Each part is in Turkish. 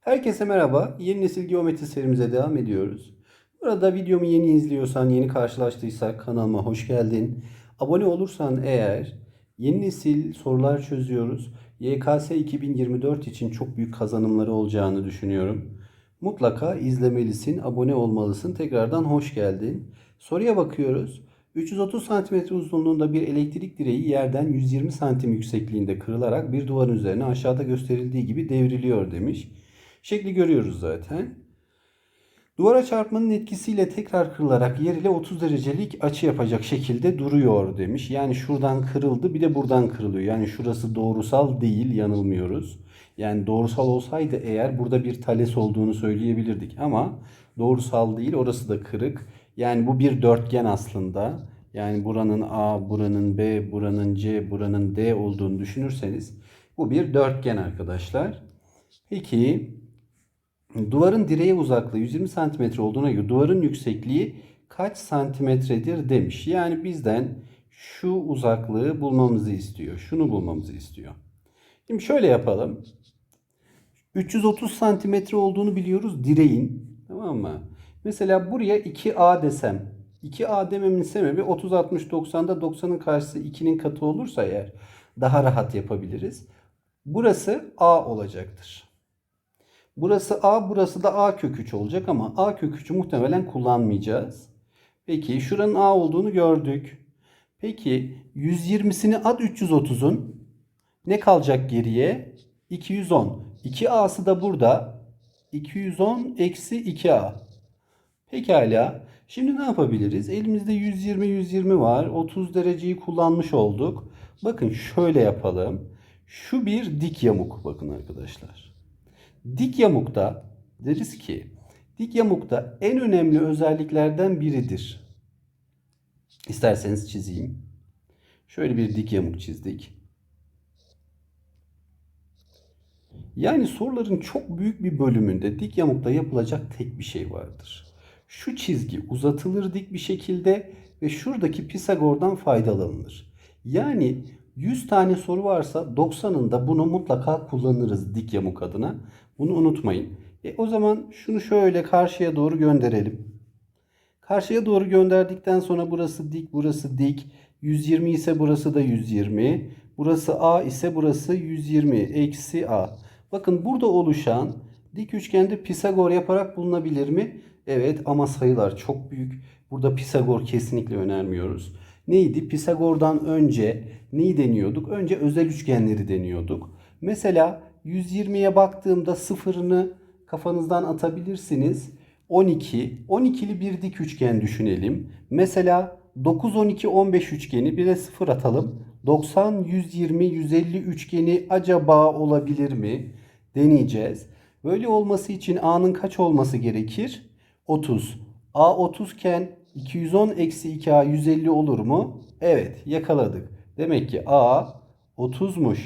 Herkese merhaba. Yeni nesil geometri serimize devam ediyoruz. Burada videomu yeni izliyorsan, yeni karşılaştıysak kanalıma hoş geldin. Abone olursan eğer yeni nesil sorular çözüyoruz. YKS 2024 için çok büyük kazanımları olacağını düşünüyorum. Mutlaka izlemelisin, abone olmalısın. Tekrardan hoş geldin. Soruya bakıyoruz. 330 cm uzunluğunda bir elektrik direği yerden 120 cm yüksekliğinde kırılarak bir duvarın üzerine aşağıda gösterildiği gibi devriliyor demiş. Şekli görüyoruz zaten. Duvara çarpmanın etkisiyle tekrar kırılarak yer ile 30 derecelik açı yapacak şekilde duruyor demiş. Yani şuradan kırıldı bir de buradan kırılıyor. Yani şurası doğrusal değil yanılmıyoruz. Yani doğrusal olsaydı eğer burada bir tales olduğunu söyleyebilirdik. Ama doğrusal değil orası da kırık. Yani bu bir dörtgen aslında. Yani buranın A, buranın B, buranın C, buranın D olduğunu düşünürseniz bu bir dörtgen arkadaşlar. Peki duvarın direğe uzaklığı 120 cm olduğuna göre duvarın yüksekliği kaç santimetredir demiş. Yani bizden şu uzaklığı bulmamızı istiyor. Şunu bulmamızı istiyor. Şimdi şöyle yapalım. 330 santimetre olduğunu biliyoruz direğin. Tamam mı? Mesela buraya 2A desem. 2A dememin sebebi 30 60 90'da 90'ın karşısı 2'nin katı olursa eğer daha rahat yapabiliriz. Burası A olacaktır. Burası A, burası da A kök 3 olacak ama A kök 3'ü muhtemelen kullanmayacağız. Peki şuranın A olduğunu gördük. Peki 120'sini at 330'un ne kalacak geriye? 210. 2A'sı da burada. 210 eksi 2A. Pekala. Şimdi ne yapabiliriz? Elimizde 120 120 var. 30 dereceyi kullanmış olduk. Bakın şöyle yapalım. Şu bir dik yamuk bakın arkadaşlar. Dik yamukta deriz ki dik yamukta en önemli özelliklerden biridir. İsterseniz çizeyim. Şöyle bir dik yamuk çizdik. Yani soruların çok büyük bir bölümünde dik yamukta yapılacak tek bir şey vardır. Şu çizgi uzatılır dik bir şekilde ve şuradaki Pisagor'dan faydalanılır. Yani 100 tane soru varsa 90'ında bunu mutlaka kullanırız dik yamuk adına. Bunu unutmayın. E o zaman şunu şöyle karşıya doğru gönderelim. Karşıya doğru gönderdikten sonra burası dik, burası dik. 120 ise burası da 120. Burası A ise burası 120. Eksi A. Bakın burada oluşan dik üçgende Pisagor yaparak bulunabilir mi? Evet ama sayılar çok büyük. Burada Pisagor kesinlikle önermiyoruz. Neydi? Pisagor'dan önce neyi deniyorduk? Önce özel üçgenleri deniyorduk. Mesela 120'ye baktığımda sıfırını kafanızdan atabilirsiniz. 12, 12'li bir dik üçgen düşünelim. Mesela 9, 12, 15 üçgeni bir de sıfır atalım. 90, 120, 150 üçgeni acaba olabilir mi? Deneyeceğiz. Böyle olması için A'nın kaç olması gerekir? 30. A 30 iken 210 eksi 2A 150 olur mu? Evet yakaladık. Demek ki A 30'muş.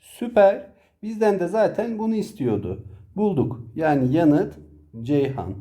Süper. Bizden de zaten bunu istiyordu. Bulduk. Yani yanıt Ceyhan.